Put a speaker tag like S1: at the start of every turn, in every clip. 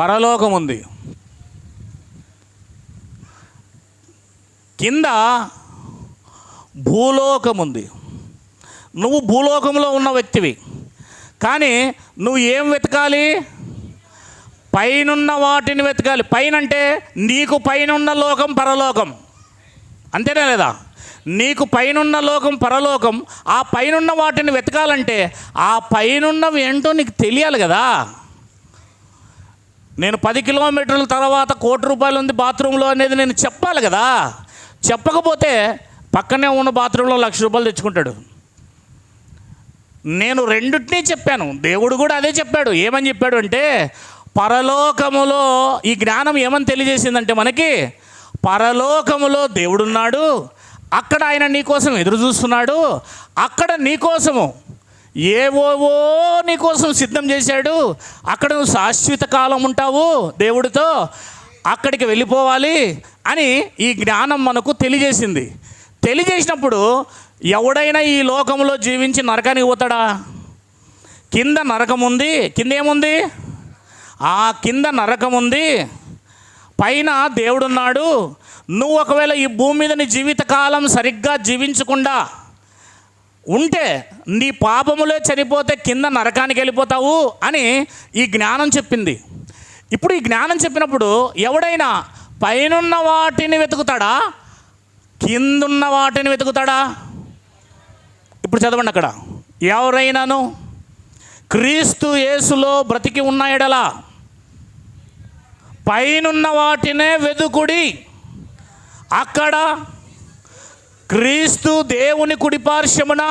S1: పరలోకం ఉంది. కింద భూలోకం ఉంది. నువ్వు భూలోకంలో ఉన్న వ్యక్తివి. కానీ నువ్వు ఏం వెతకాలి? పైనున్న వాటిని వెతకాలి. పైన అంటే నీకు పైనున్న లోకం పరలోకం. అంతేనా లేదా? నీకు పైనున్న లోకం పరలోకం. ఆ పైనున్న వాటిని వెతకాలంటే ఆ పైనున్నవి ఏంటో నీకు తెలియాలి కదా. నేను పది కిలోమీటర్ల తర్వాత కోటి రూపాయలు ఉంది బాత్రూంలో అనేది నేను చెప్పాలి కదా. చెప్పకపోతే పక్కనే ఉన్న బాత్రూంలో లక్ష రూపాయలు తెచ్చుకుంటాడు. నేను రెండింటినీ చెప్పాను. దేవుడు కూడా అదే చెప్పాడు. ఏమని చెప్పాడు అంటే పరలోకములో ఈ జ్ఞానం ఏమని తెలియజేసిందంటే మనకి పరలోకములో దేవుడున్నాడు అక్కడ ఆయన నీకోసం ఎదురు చూస్తున్నాడు అక్కడ నీకోసము ఏవోవో నీకోసం సిద్ధం చేశాడు. అక్కడ నువ్వు శాశ్వత కాలం ఉంటావు దేవుడితో. అక్కడికి వెళ్ళిపోవాలి అని ఈ జ్ఞానం మనకు తెలియజేసింది. తెలియజేసినప్పుడు ఎవడైనా ఈ లోకంలో జీవించి నరకానికి పోతాడా? కింద నరకం ఉంది. కింద ఏముంది? ఆ కింద నరకం ఉంది. పైన దేవుడున్నాడు. నువ్వు ఒకవేళ ఈ భూమి మీద నీ జీవితకాలం సరిగ్గా జీవించకుండా ఉంటే నీ పాపములే చనిపోతే కింద నరకానికి వెళ్ళిపోతావు అని ఈ జ్ఞానం చెప్పింది. ఇప్పుడు ఈ జ్ఞానం చెప్పినప్పుడు ఎవడైనా పైనున్న వాటిని వెతుకుతాడా? కిందున్న వాటిని వెతుకుతాడా? ఇప్పుడు చదవండి అక్కడ. ఎవరైనాను క్రీస్తు యేసులో బ్రతికి ఉన్న పైనున్న వాటినే వెతుకుడి అక్కడ క్రీస్తు దేవుని కుడిపార్శ్వమున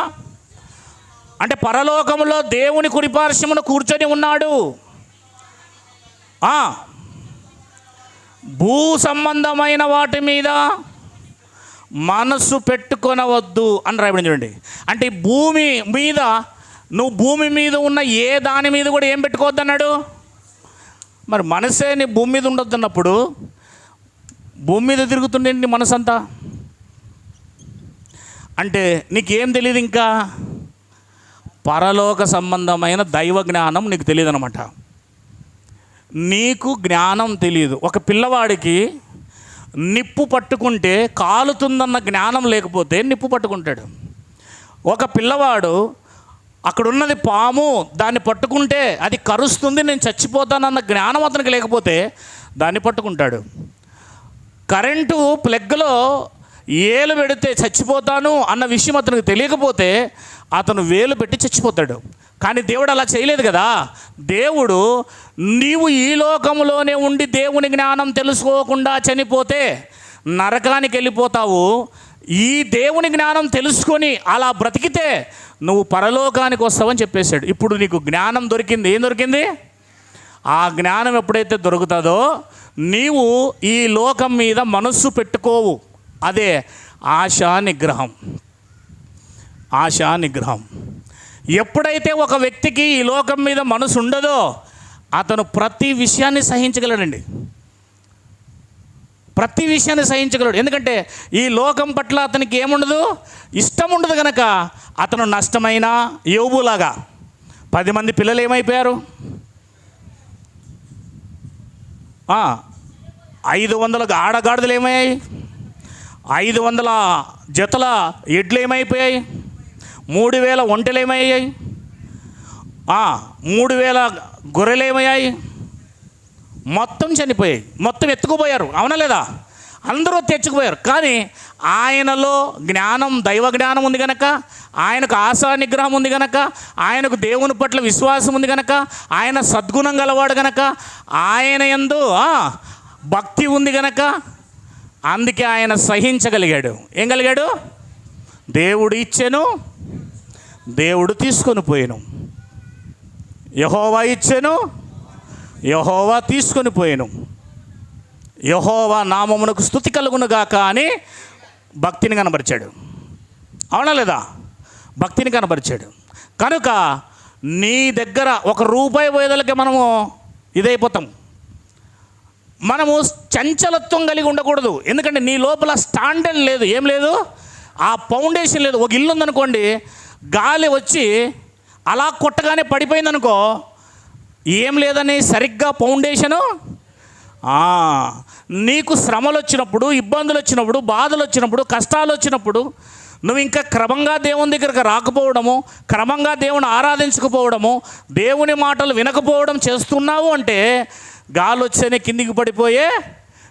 S1: అంటే పరలోకములో దేవుని కుడిపార్శ్వమున కూర్చొని ఉన్నాడు. భూ సంబంధమైన వాటి మీద మనసు పెట్టుకొనవద్దు అని రాయబడి చూడండి. అంటే భూమి మీద నువ్వు భూమి మీద ఉన్న ఏ దాని మీద కూడా ఏం పెట్టుకోవద్దు అన్నాడు? మరి మనసే నీ భూమి మీద ఉండొద్దు అన్నప్పుడు భూమి మీద తిరుగుతుండే నీ మనసు అంతా అంటే నీకేం తెలియదు ఇంకా? పరలోక సంబంధమైన దైవ జ్ఞానం నీకు తెలియదు అనమాట నీకు జ్ఞానం తెలియదు ఒక పిల్లవాడికి నిప్పు పట్టుకుంటే కాలుతుందన్న జ్ఞానం లేకపోతే నిప్పు పట్టుకుంటాడు. ఒక పిల్లవాడు అక్కడున్నది పాము దాన్ని పట్టుకుంటే అది కరుస్తుంది నేను చచ్చిపోతానన్న జ్ఞానం అతనికి లేకపోతే దాన్ని పట్టుకుంటాడు. కరెంటు ప్లగ్లో ఏలు పెడితే చచ్చిపోతాను అన్న విషయం అతనికి తెలియకపోతే అతను వేలు పెట్టి చచ్చిపోతాడు. కానీ దేవుడు అలా చేయలేదు కదా. దేవుడు నీవు ఈ లోకంలోనే ఉండి దేవుని జ్ఞానం తెలుసుకోకుండా చనిపోతే నరకానికి వెళ్ళిపోతావు. ఈ దేవుని జ్ఞానం తెలుసుకొని అలా బ్రతికితే నువ్వు పరలోకానికి వస్తావని చెప్పేశాడు. ఇప్పుడు నీకు జ్ఞానం దొరికింది. ఏం దొరికింది? ఆ జ్ఞానం ఎప్పుడైతే దొరుకుతుందో నీవు ఈ లోకం మీద మనస్సు పెట్టుకోవు. అదే ఆశా నిగ్రహం ఆశా నిగ్రహం ఎప్పుడైతే ఒక వ్యక్తికి ఈ లోకం మీద మనసు ఉండదో అతను ప్రతి విషయాన్ని సహించగలడండి. ప్రతి విషయాన్ని సహించగలడు. ఎందుకంటే ఈ లోకం పట్ల అతనికి ఏముండదు? ఇష్టం ఉండదు కనుక అతను నష్టమైన యోబులాగా. పది మంది పిల్లలు ఏమైపోయారు? ఐదు వందల ఆడగాడిదలు ఏమయ్యాయి? ఐదు వందల జతల ఎడ్లు ఏమైపోయాయి మూడు వేల ఒంటెలు ఏమయ్యాయి మూడు వేల గొర్రెలు ఏమయ్యాయి మొత్తం చనిపోయాయి. మొత్తం ఎత్తుకుపోయారు. అవునా లేదా? అందరూ తెచ్చుకుపోయారు. కానీ ఆయనలో జ్ఞానం దైవ జ్ఞానం ఉంది కనుక ఆయనకు ఆశా నిగ్రహం ఉంది కనుక ఆయనకు దేవుని పట్ల విశ్వాసం ఉంది కనుక ఆయన సద్గుణం గలవాడు గనక ఆయన ఎందు భక్తి ఉంది గనక అందుకే ఆయన సహించగలిగాడు. ఏం కలిగాడు దేవుడు ఇచ్చాను దేవుడు తీసుకొని పోయాను. యహోవా ఇచ్చాను యహోవా తీసుకొని పోయాను. యహోవా నామమునకు స్థుతి కలుగును గాక అని భక్తిని కనబరిచాడు. అవునా లేదా? భక్తిని కనబరిచాడు. కనుక నీ దగ్గర ఒక రూపాయి పోయేదలకి మనము ఇదైపోతాం. మనము చంచలత్వం కలిగి ఉండకూడదు. ఎందుకంటే నీ లోపల స్టాండర్డ్ లేదు. ఏం లేదు? ఆ ఫౌండేషన్ లేదు. ఒక ఇల్లు ఉందనుకోండి గాలి వచ్చి అలా కొట్టగానే పడిపోయిందనుకో ఏం లేదని సరిగ్గా ఫౌండేషను? నీకు శ్రమలు వచ్చినప్పుడు ఇబ్బందులు వచ్చినప్పుడు బాధలు వచ్చినప్పుడు కష్టాలు వచ్చినప్పుడు నువ్వు ఇంకా క్రమంగా దేవుని దగ్గరకు రాకపోవడము క్రమంగా దేవుని ఆరాధించకపోవడము దేవుని మాటలు వినకపోవడం చేస్తున్నావు అంటే గాలి వచ్చేనే కిందికి పడిపోయే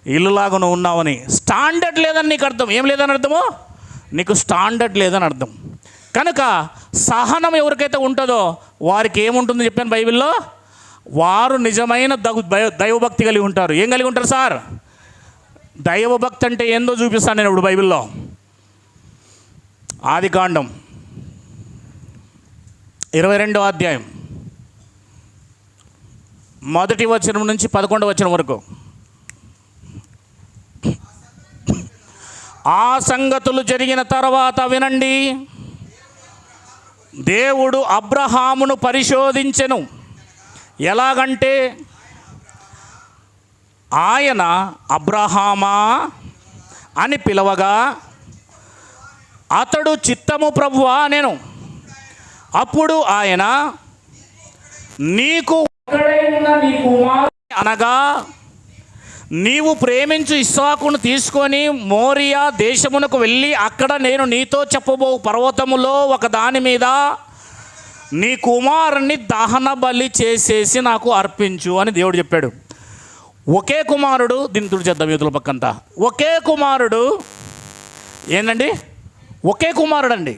S1: ఇల్లులాగా నువ్వు ఉన్నావని. స్టాండర్డ్ లేదని నీకు అర్థం. ఏం లేదని అర్థము? నీకు స్టాండర్డ్ లేదని అర్థం. కనుక సహనం ఎవరికైతే ఉంటుందో వారికి ఏముంటుందో చెప్పాను బైబిల్లో? వారు నిజమైన దగు దైవభక్తి కలిగి ఉంటారు. ఏం కలిగి ఉంటారు సార్? దైవభక్తి అంటే ఏందో చూపిస్తాను నేను ఇప్పుడు బైబిల్లో. ఆది కాండం. ఇరవై రెండో అధ్యాయం. మొదటి వచనం నుంచి పదకొండవ వచనం వరకు. ఆ సంగతులు జరిగిన తర్వాత వినండి. దేవుడు అబ్రహామును పరిశోధించెను. ఎలాగంటే ఆయన అబ్రహామా అని పిలవగా అతడు చిత్తము ప్రభువా నేను అప్పుడు ఆయన నీకు అనగా నీవు ప్రేమించు ఇస్సాకును తీసుకొని మోరియా దేశమునకు వెళ్ళి అక్కడ నేను నీతో చెప్పబో పర్వతములో ఒక దాని మీద నీ కుమారుణ్ణి దహన బలి చేసేసి నాకు అర్పించు అని దేవుడు చెప్పాడు. ఒకే కుమారుడు దీన్ని తుడి చేద్దాం యూతుల పక్కంతా. ఒకే కుమారుడు ఏంటండి ఒకే కుమారుడు అండి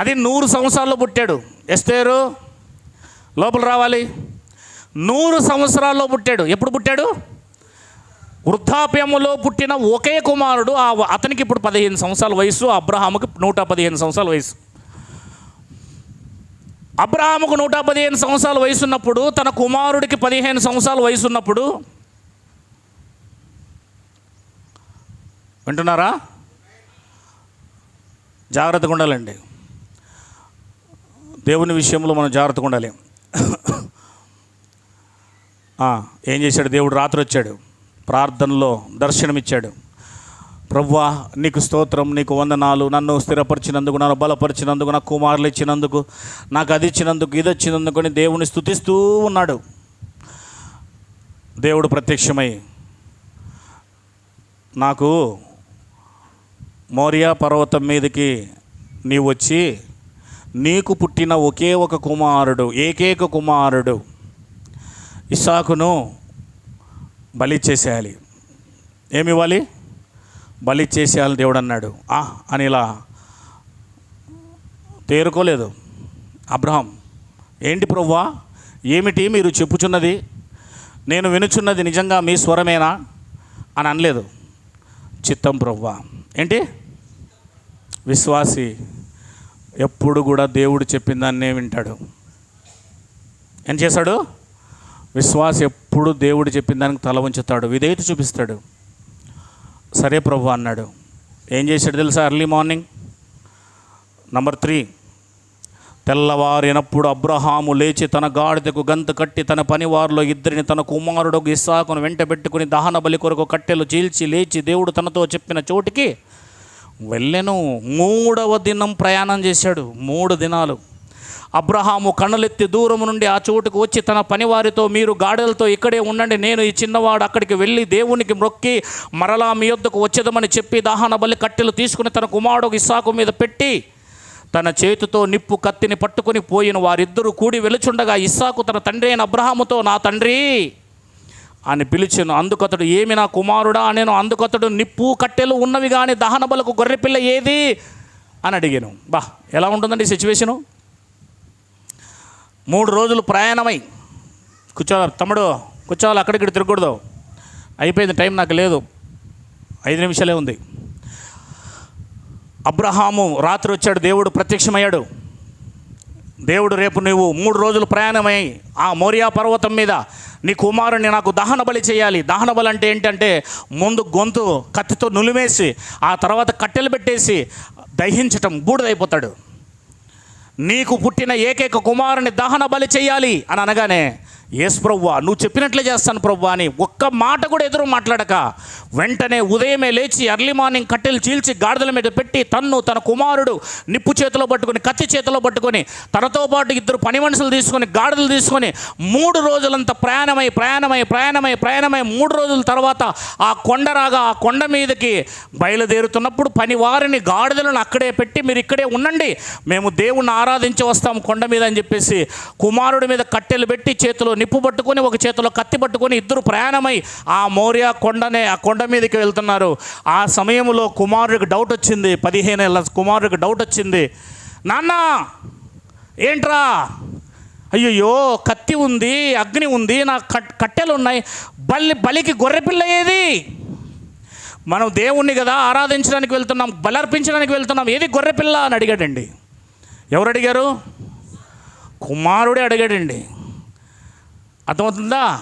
S1: అది నూరు సంవత్సరాల్లో పుట్టాడు. ఎస్తేరు? లోపల రావాలి. నూరు సంవత్సరాల్లో పుట్టాడు. ఎప్పుడు పుట్టాడు? వృద్ధాప్యములో పుట్టిన ఒకే కుమారుడు ఆ అతనికి ఇప్పుడు పదిహేను సంవత్సరాల వయసు అబ్రహాముకి నూట పదిహేను సంవత్సరాల వయసు అబ్రహాముకు నూట పదిహేను సంవత్సరాల వయసు ఉన్నప్పుడు తన కుమారుడికి పదిహేను సంవత్సరాల వయసు ఉన్నప్పుడు వింటున్నారా? జాగ్రత్తగా ఉండాలండి. దేవుని విషయంలో మనం జాగ్రత్తగా ఉండాలి. ఏం చేశాడు? దేవుడు రాత్రి వచ్చాడు ప్రార్థనలో దర్శనమిచ్చాడు. ప్రవ్వా నీకు స్తోత్రం నీకు వందనాలు. నన్ను స్థిరపరిచినందుకు నన్ను బలపరిచినందుకు నాకు కుమారులు ఇచ్చినందుకు నాకు అది ఇచ్చినందుకు ఇది వచ్చినందుకు అని దేవుని స్థుతిస్తూ ఉన్నాడు. దేవుడు ప్రత్యక్షమై నాకు మౌర్య పర్వతం మీదకి నీవు వచ్చి నీకు పుట్టిన ఒకే ఒక కుమారుడు ఏకైక కుమారుడు. ఇసాకును బలి చేసేయాలి. ఏమి ఇవ్వాలి? బలి చేసేయాలి దేవుడు అన్నాడు. ఆ అని ఇలా తేరుకోలేదు. అబ్రహం ఏంటి ప్రవ్వా? ఏమిటి మీరు చెప్పుచున్నది? నేను వినుచున్నది నిజంగా మీ స్వరమేనా? అని అనలేదు. చిత్తం ప్రవ్వా. ఏంటి? విశ్వాసి ఎప్పుడు కూడా దేవుడు చెప్పిన దాన్నే వింటాడు. ఏం చేశాడు? విశ్వాస ఎప్పుడు దేవుడు చెప్పిన దానికి తల ఉంచుతాడు విధేయత చూపిస్తాడు. సరే ప్రభు అన్నాడు. ఏం చేశాడు తెలుసా ఎర్లీ మార్నింగ్ నంబర్ త్రీ తెల్లవారినప్పుడు అబ్రహాము లేచి తన గాడిదకు గంతు కట్టి తన పనివారిలో ఇద్దరిని తన కుమారుడు ఇస్సాకును వెంట పెట్టుకుని దహన బలి కొరకు కట్టెలు చీల్చి లేచి దేవుడు తనతో చెప్పిన చోటికి వెళ్ళెను. మూడవ దినం ప్రయాణం చేశాడు. మూడు దినాలు. అబ్రహాము కన్నులెత్తి దూరం నుండి ఆ చోటుకు వచ్చి తన పనివారితో మీరు గాడెలతో ఇక్కడే ఉండండి నేను ఈ చిన్నవాడు అక్కడికి వెళ్ళి దేవునికి మొక్కి మరలా మీ యొద్దకు వచ్చేదమని చెప్పి దాహన బలి కట్టెలు తీసుకుని తన కుమారుడు ఇస్సాకు మీద పెట్టి తన చేతితో నిప్పు కత్తిని పట్టుకుని పోయిన వారిద్దరూ కూడి వెలుచుండగా ఇస్సాకు తన తండ్రి అయిన అబ్రహాముతో నా తండ్రి! అని పిలిచాను. అందుకతడు ఏమి నా కుమారుడా? నేను అందుకతడు నిప్పు కట్టెలు ఉన్నవి కానీ దహనబలకు గొర్రెపిల్ల ఏది? అని అడిగాను. బా ఎలా ఉంటుందండి సిచ్యువేషను? మూడు రోజులు ప్రయాణమై కూర్చోవాలి. తమ్ముడు కూర్చోవాలి అక్కడిక్కడ తిరగకూడదు. అయిపోయింది టైం నాకు లేదు. ఐదు నిమిషాలే ఉంది. అబ్రహాము రాత్రి వచ్చాడు దేవుడు ప్రత్యక్షమయ్యాడు. దేవుడు రేపు నువ్వు మూడు రోజులు ప్రయాణమై ఆ మోరియా పర్వతం మీద నీ కుమారుని నాకు దహన బలి చేయాలి. దహన బలి అంటే ఏంటంటే ముందు గొంతు కత్తితో నులిమేసి ఆ తర్వాత కట్టెలు పెట్టేసి దహించటం బూడిదైపోతాడు. నీకు పుట్టిన ఏకైక కుమారుని దహన బలి చేయాలి అని అనగానే ఎస్ ప్రవ్వా నువ్వు చెప్పినట్లే చేస్తాను ప్రవ్వా అని ఒక్క మాట కూడా ఎదురు మాట్లాడక వెంటనే ఉదయమే లేచి ఎర్లీ మార్నింగ్ కట్టెలు చీల్చి గాడిదల మీద పెట్టి తన్ను తన కుమారుడు నిప్పు చేతిలో పట్టుకొని కత్తి చేతిలో పట్టుకొని తనతో పాటు ఇద్దరు పని మనుషులు తీసుకొని గాడిదలు తీసుకొని మూడు రోజులంతా ప్రయాణమై ప్రయాణమై ప్రయాణమై ప్రయాణమై మూడు రోజుల తర్వాత ఆ కొండ రాగా ఆ కొండ మీదకి బయలుదేరుతున్నప్పుడు పని వారిని గాడిదలను అక్కడే పెట్టి మీరు ఇక్కడే ఉండండి మేము దేవుణ్ణి ఆరాధించి వస్తాం కొండ మీద అని చెప్పేసి కుమారుడి మీద కట్టెలు పెట్టి చేతిలో నిప్పు పట్టుకొని ఒక చేతిలో కత్తి పట్టుకొని ఇద్దరు ప్రయాణమై ఆ మౌర్య కొండనే ఆ కొండ మీదకి వెళ్తున్నారు. ఆ సమయంలో కుమారుడికి డౌట్ వచ్చింది. పదిహేను ఏళ్ళ కుమారుడికి డౌట్ వచ్చింది. నాన్న ఏంట్రా? అయ్యయ్యో కత్తి ఉంది అగ్ని ఉంది నా కట్ కట్టెలు ఉన్నాయి. బలి బలికి గొర్రెపిల్ల ఏది? మనం దేవుణ్ణి కదా ఆరాధించడానికి వెళ్తున్నాం బలర్పించడానికి వెళ్తున్నాం. ఏది గొర్రెపిల్ల? అని అడిగాడండి. ఎవరు అడిగారు? కుమారుడే అడిగాడండి. అర్థమవుతుందా?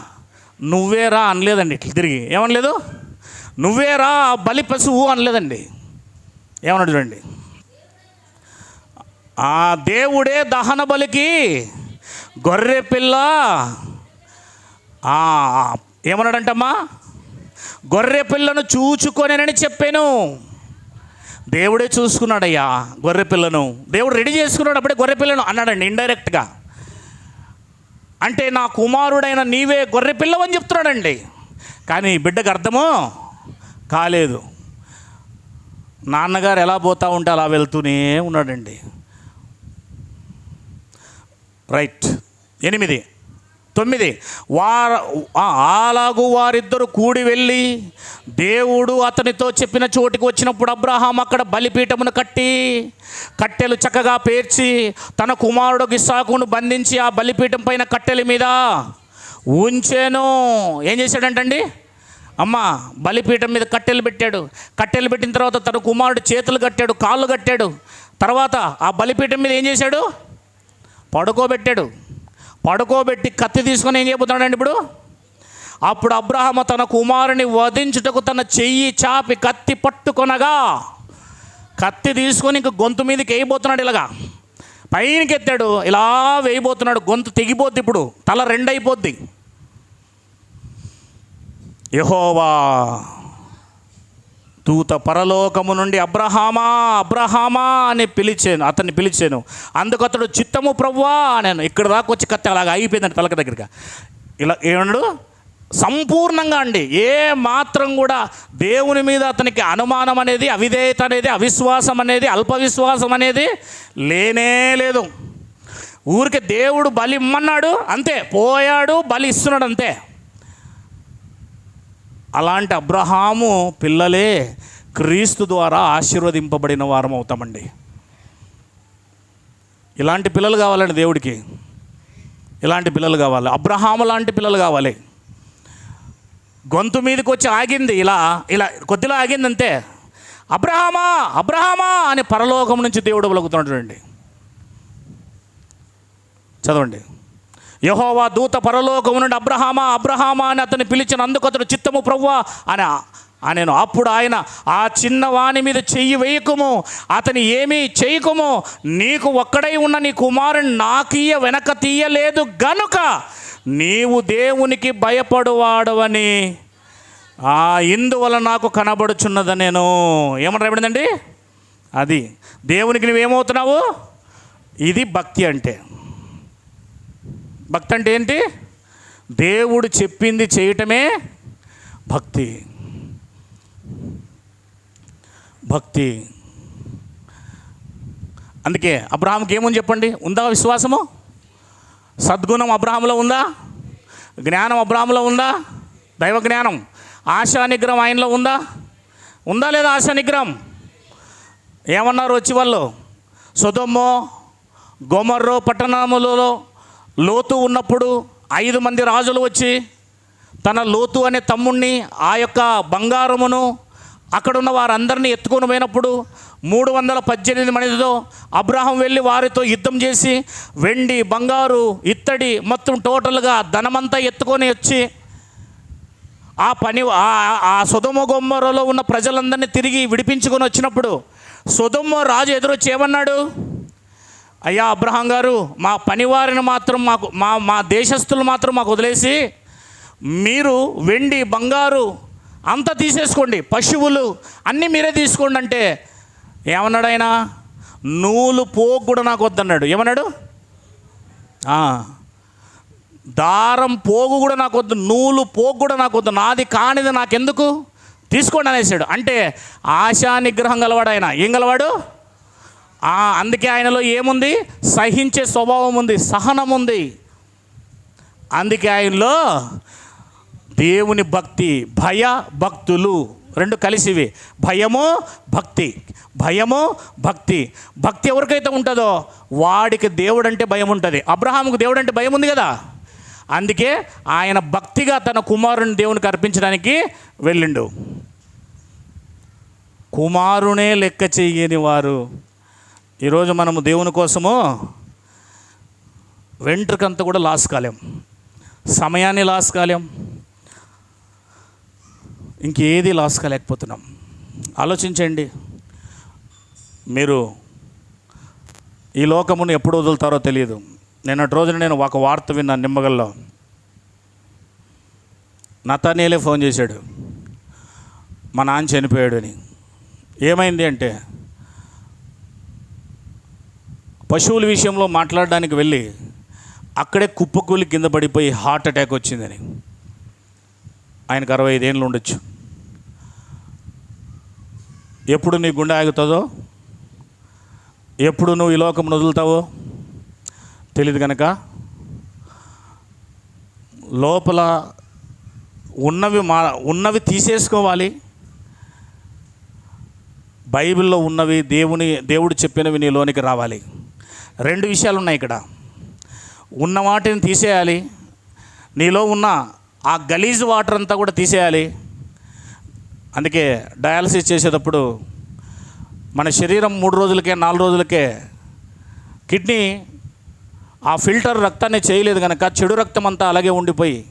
S1: నువ్వేరా అనలేదండి ఇట్లా తిరిగి. ఏమనలేదు? నువ్వేరా ఆ బలి పశువు అనలేదండి. ఏమన్నాడు చూడండి. ఆ దేవుడే దహన బలికి గొర్రె పిల్ల ఏమన్నాడంటమ్మా? గొర్రె పిల్లను చూచుకొనేనని చెప్పాను. దేవుడే చూసుకున్నాడయ్యా గొర్రె పిల్లను. దేవుడు రెడీ చేసుకున్నాడు అప్పుడే గొర్రె పిల్లను అన్నాడండి ఇండైరెక్ట్గా. అంటే నా కుమారుడైన నీవే గొర్రె పిల్లవని చెప్తున్నాడండి. కానీ బిడ్డకు అర్థమో కాలేదు. నాన్నగారు ఎలా పోతా ఉంటే అలా వెళ్తూనే ఉన్నాడండి. రైట్. ఎనిమిది. తొమ్మిది. వార ఆ, అలాగూ వారిద్దరు కూడి వెళ్ళి దేవుడు అతనితో చెప్పిన చోటికి వచ్చినప్పుడు అబ్రహాం అక్కడ బలిపీఠమును కట్టి కట్టెలు చక్కగా పేర్చి తన కుమారుడు గిస్సాకును బంధించి ఆ బలిపీఠం పైన కట్టెల మీద ఉంచాను. ఏం చేశాడంటండి? అమ్మ బలిపీఠం మీద కట్టెలు పెట్టాడు. కట్టెలు పెట్టిన తర్వాత తన కుమారుడు చేతులు కట్టాడు కాళ్ళు కట్టాడు. తర్వాత ఆ బలిపీఠం మీద ఏం చేశాడు? పడుకోబెట్టాడు. పడుకోబెట్టి కత్తి తీసుకొని ఏం చేయబోతున్నాడండి ఇప్పుడు? అప్పుడు అబ్రహము తన కుమారుని వధించుటకు తన చెయ్యి చాపి కత్తి పట్టుకొనగా కత్తి తీసుకొని ఇంక గొంతు మీదకి వేయబోతున్నాడు ఇలాగా. పైనకి ఎత్తాడు ఇలా వేయబోతున్నాడు గొంతు తెగిపోద్ది ఇప్పుడు తల రెండైపోద్ది. యహోవా దూత పరలోకము నుండి అబ్రహామా అబ్రహామా అని పిలిచాను అతన్ని పిలిచాను. అందుకు అతడు చిత్తము ప్రవ్వా నేను ఇక్కడ దాకా వచ్చి కత్తి అలాగ అయిపోయిందండి తలక దగ్గరగా. ఇలా ఏమన్నాడు? సంపూర్ణంగా అండి. ఏ మాత్రం కూడా దేవుని మీద అతనికి అనుమానం అనేది అవిధేయత అనేది అవిశ్వాసం అనేది అల్ప విశ్వాసం అనేది లేనే లేదు. ఊరికే దేవుడు బలి ఇమ్మన్నాడు అంతే. పోయాడు బలి ఇస్తున్నాడు అంతే. అలాంటి అబ్రహాము పిల్లలే క్రీస్తు ద్వారా ఆశీర్వదింపబడిన వారం అవుతామండి. ఇలాంటి పిల్లలు కావాలండి దేవుడికి. ఇలాంటి పిల్లలు కావాలి. అబ్రహాము లాంటి పిల్లలు కావాలి. గొంతు మీదకి వచ్చి ఆగింది ఇలా ఇలా కొద్దిలో ఆగింది అంతే అబ్రహామా అబ్రహామా అని పరలోకం నుంచి దేవుడు పలుకుతున్నాడు చూడండి. చదవండి. యహోవా దూత పరలోకం నుండి అబ్రహామా అబ్రహామా అని అతను పిలిచిన అందుకు అతడు చిత్తము ప్రవ్వా అని నేను అప్పుడు ఆయన ఆ చిన్నవాణి మీద చెయ్యి వేయకుము అతని ఏమీ చేయకుము నీకు ఒక్కడై ఉన్న నీ కుమారుని నాకీయ వెనక తీయలేదు గనుక నీవు దేవునికి భయపడువాడవని. ఆ ఇందువల్ల నాకు కనబడుచున్నది నేను. ఏమన్నా రాబడిందండి అది. దేవునికి నువ్వేమవుతున్నావు? ఇది భక్తి అంటే. భక్తి అంటే ఏంటి? దేవుడు చెప్పింది చేయటమే భక్తి. భక్తి. అందుకే అబ్రహాంకి ఏముంది చెప్పండి? ఉందా విశ్వాసము? సద్గుణం అబ్రహాంలో ఉందా? జ్ఞానం అబ్రహాంలో ఉందా? దైవ జ్ఞానం. ఆశా నిగ్రహం ఆయనలో ఉందా? ఉందా లేదా ఆశా నిగ్రహం? ఏమన్నారు వచ్చి వాళ్ళు? సుధమ్మో గోమర్రో పట్టణములలో లోతు ఉన్నప్పుడు ఐదు మంది రాజులు వచ్చి తన లోతు అనే తమ్ముణ్ణి ఆ యొక్క బంగారమును అక్కడున్న వారందరినీ ఎత్తుకొని పోయినప్పుడు మూడు వందల పద్దెనిమిది మందితో అబ్రహం వెళ్ళి వారితో యుద్ధం చేసి వెండి బంగారు ఇత్తడి మొత్తం టోటల్గా ధనమంతా ఎత్తుకొని వచ్చి ఆ పని ఆ- ఆ సుధమ గొమ్మరలో ఉన్న ప్రజలందరినీ తిరిగి విడిపించుకొని వచ్చినప్పుడు సుధమ్మ రాజు ఎదురొచ్చి ఏమన్నాడు? అయ్యా అబ్రహాం గారు మా పనివారిని మాత్రం మాకు మా మా దేశస్తులు మాత్రం మాకు వదిలేసి మీరు వెండి బంగారు అంతా తీసేసుకోండి. పశువులు అన్నీ మీరే తీసుకోండి అంటే ఏమన్నాడు ఆయన నూలు పోగు కూడా నాకు వద్దన్నాడు. ఏమన్నాడు? దారం పోగు కూడా నాకు వద్దు నూలు పోగు కూడా నాకు వద్దు నాది కానిది నాకెందుకు? తీసుకోండి అనేసాడు. అంటే ఆశా నిగ్రహం గలవాడు ఆయన. ఏం గలవాడు? అందుకే ఆయనలో ఏముంది? సహించే స్వభావం ఉంది సహనం ఉంది అందుకే ఆయనలో దేవుని భక్తి భయ భక్తులు రెండు కలిసివి. భయము భక్తి. భయము భక్తి. భక్తి ఎవరికైతే ఉంటుందో వాడికి దేవుడు అంటే భయం ఉంటుంది అబ్రహాముకు దేవుడు అంటే భయం ఉంది కదా? అందుకే ఆయన భక్తిగా తన కుమారుని దేవునికి అర్పించడానికి వెళ్ళిండు. కుమారునే లెక్క చేయని వారు ఈరోజు మనము దేవుని కోసము వెంట్రుకంతా కూడా లాస్ కాలేం. సమయాన్ని లాస్ కాలేం. ఇంకేది లాస్ కాలేకపోతున్నాం. ఆలోచించండి. మీరు ఈ లోకమును ఎప్పుడు వదులుతారో తెలియదు. నిన్నటి రోజున నేను ఒక వార్త విన్నాను నిమ్మగల్లో. నతానేలే ఫోన్ చేశాడు. మా నాన్న చనిపోయాడు అని. ఏమైంది అంటే పశువుల విషయంలో మాట్లాడడానికి వెళ్ళి అక్కడే కుప్పకూలి కింద పడిపోయి హార్ట్ అటాక్ వచ్చిందని. ఆయనకు అరవై ఐదేళ్ళు ఉండొచ్చు. ఎప్పుడు నీ గుండె ఆగుతుందో? ఎప్పుడు నువ్వు ఈ లోకం వదులుతావో తెలియదు కనుక లోపల ఉన్నవి మా ఉన్నవి తీసేసుకోవాలి. బైబిల్లో ఉన్నవి దేవుని దేవుడు చెప్పినవి నీలోనికి రావాలి. రెండు విషయాలు ఉన్నాయి ఇక్కడ. ఉన్న వాటిని తీసేయాలి. నీలో ఉన్న ఆ గలీజ్ వాటర్ అంతా కూడా తీసేయాలి. అందుకే డయాలసిస్ చేసేటప్పుడు మన శరీరం మూడు రోజులకే నాలుగు రోజులకే కిడ్నీ ఆ ఫిల్టర్ రక్తాన్ని చేయలేదు కనుక చెడు రక్తం అంతా అలాగే ఉండిపోయి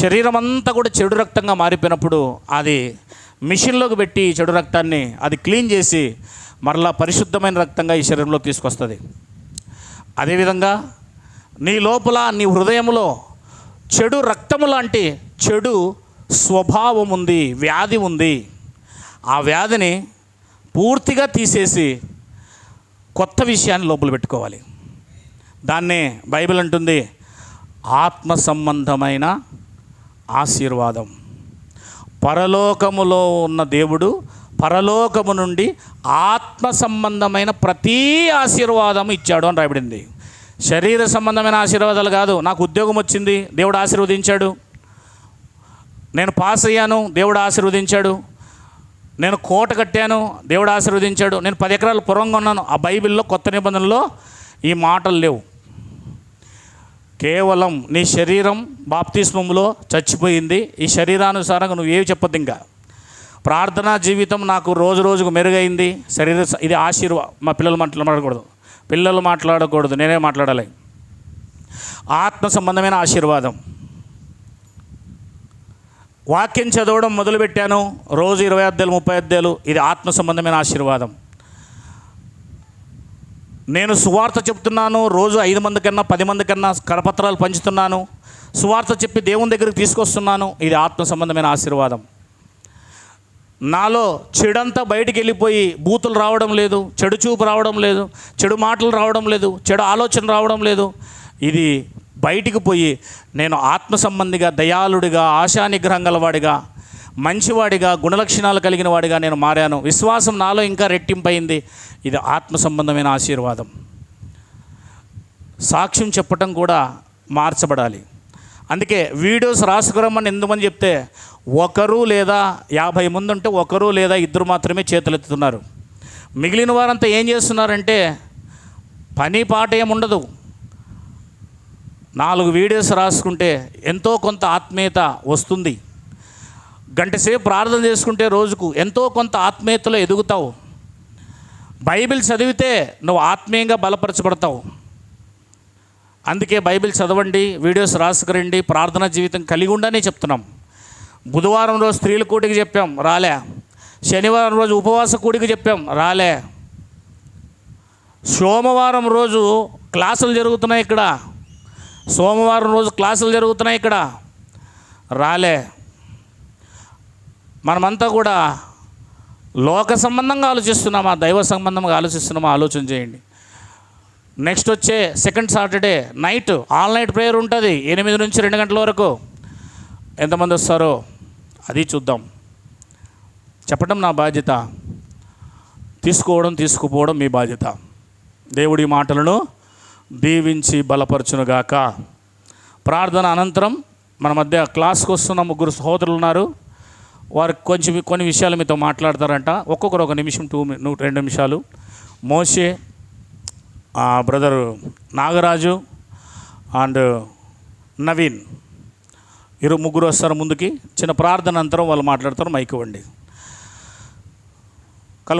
S1: శరీరం అంతా కూడా చెడు రక్తంగా మారిపోయినప్పుడు అది మిషన్లోకి పెట్టి చెడు రక్తాన్ని అది క్లీన్ చేసి మరలా పరిశుద్ధమైన రక్తంగా ఈ శరీరంలోకి తీసుకొస్తుంది. అదేవిధంగా నీ లోపల నీ హృదయంలో చెడు రక్తము లాంటి చెడు స్వభావం ఉంది వ్యాధి ఉంది. ఆ వ్యాధిని పూర్తిగా తీసేసి కొత్త విషయాన్ని లోపల పెట్టుకోవాలి. దాన్నే బైబిల్ అంటుంది ఆత్మ సంబంధమైన ఆశీర్వాదం. పరలోకములో ఉన్న దేవుడు పరలోకము నుండి ఆత్మ సంబంధమైన ప్రతి ఆశీర్వాదము ఇచ్చాడు అని రాయబడింది. శరీర సంబంధమైన ఆశీర్వాదాలు కాదు. నాకు ఉద్యోగం వచ్చింది. దేవుడు ఆశీర్వదించాడు. నేను పాస్ అయ్యాను. దేవుడు ఆశీర్వదించాడు. నేను కోట కట్టాను. దేవుడు ఆశీర్వదించాడు. నేను పది ఎకరాలు పొరంగా ఉన్నాను. ఆ బైబిల్లో కొత్త నిబంధనలో ఈ మాటలు లేవు. కేవలం నీ శరీరం బాప్తిస్మంలో చచ్చిపోయింది. ఈ శరీరానుసారంగా నువ్వేవి చెప్పొద్దు ఇంకా? ప్రార్థనా జీవితం నాకు రోజు రోజుకు మెరుగైంది. శరీర ఇది ఆశీర్వా మా పిల్లలు మాట్లాడకూడదు. పిల్లలు మాట్లాడకూడదు. నేనే మాట్లాడాలి. ఆత్మ సంబంధమైన ఆశీర్వాదం. వాక్యం చదవడం మొదలుపెట్టాను. రోజు ఇరవై అధ్యాయులు ముప్పై అధ్యాయులు ఇది ఆత్మ సంబంధమైన ఆశీర్వాదం. నేను సువార్త చెప్తున్నాను. రోజు ఐదు మంది కన్నా పది మంది కన్నా కరపత్రాలు పంచుతున్నాను. సువార్త చెప్పి దేవుని దగ్గరికి తీసుకొస్తున్నాను. ఇది ఆత్మ సంబంధమైన ఆశీర్వాదం. నాలో చెడంతా బయటికి వెళ్ళిపోయి బూతులు రావడం లేదు చెడు చూపు రావడం లేదు చెడు మాటలు రావడం లేదు చెడు ఆలోచన రావడం లేదు. ఇది బయటికి పోయి నేను ఆత్మ సంబంధిగా దయాళుడిగా ఆశానిగ్రహం గలవాడిగా మంచివాడిగా గుణలక్షణాలు కలిగిన వాడిగా నేను మారాను. విశ్వాసం నాలో ఇంకా రెట్టింపైంది ఇది ఆత్మ సంబంధమైన ఆశీర్వాదం. సాక్ష్యం చెప్పటం కూడా మార్చబడాలి. అందుకే వీడియోస్ రాసుకురమ్మని ఎంతమంది చెప్తే ఒకరు లేదా యాభై మంది ఉంటే ఒకరు లేదా ఇద్దరు మాత్రమే చేతులెత్తుతున్నారు. మిగిలిన వారంతా ఏం చేస్తున్నారంటే పని పాట ఏముండదు నాలుగు వీడియోస్ రాసుకుంటే ఎంతో కొంత ఆత్మీయత వస్తుంది. గంటసేపు ప్రార్థన చేసుకుంటే రోజుకు ఎంతో కొంత ఆత్మీయతలో ఎదుగుతావు. బైబిల్ చదివితే నువ్వు ఆత్మీయంగా బలపరచబడతావు. అందుకే బైబిల్ చదవండి వీడియోస్ రాసుకురండి ప్రార్థనా జీవితం కలిగి ఉండని చెప్తున్నాం. బుధవారం రోజు స్త్రీల కూటికి చెప్పాం రాలే. శనివారం రోజు ఉపవాస కూడికి చెప్పాం రాలే. సోమవారం రోజు క్లాసులు జరుగుతున్నాయి ఇక్కడ. సోమవారం రోజు క్లాసులు జరుగుతున్నాయి ఇక్కడ. రాలే. మనమంతా కూడా లోక సంబంధంగా ఆలోచిస్తున్నామా దైవ సంబంధంగా ఆలోచిస్తున్నామా ఆలోచన చేయండి. నెక్స్ట్ వచ్చే second Saturday night all night prayer ఉంటుంది ఎనిమిది నుంచి రెండు గంటల వరకు. ఎంతమంది వస్తారో? అది చూద్దాం. చెప్పడం నా బాధ్యత. తీసుకోవడం తీసుకుపోవడం మీ బాధ్యత. దేవుడి మాటలను దీవించి బలపరచునుగాక. ప్రార్థన అనంతరం మన మధ్య క్లాస్కి వస్తున్న ముగ్గురు సహోదరులు ఉన్నారు. వారు కొంచెం కొన్ని విషయాలు మీతో మాట్లాడతారంట. ఒక్కొక్కరు ఒక నిమిషం టూ మి- రెండు నిమిషాలు. Moshe brother Nagaraju and Naveen. ఇరు ముగ్గురు వస్తారు ముందుకి. చిన్న ప్రార్థన అంతరం వాళ్ళు మాట్లాడతారు మైక్ ఇవ్వండి.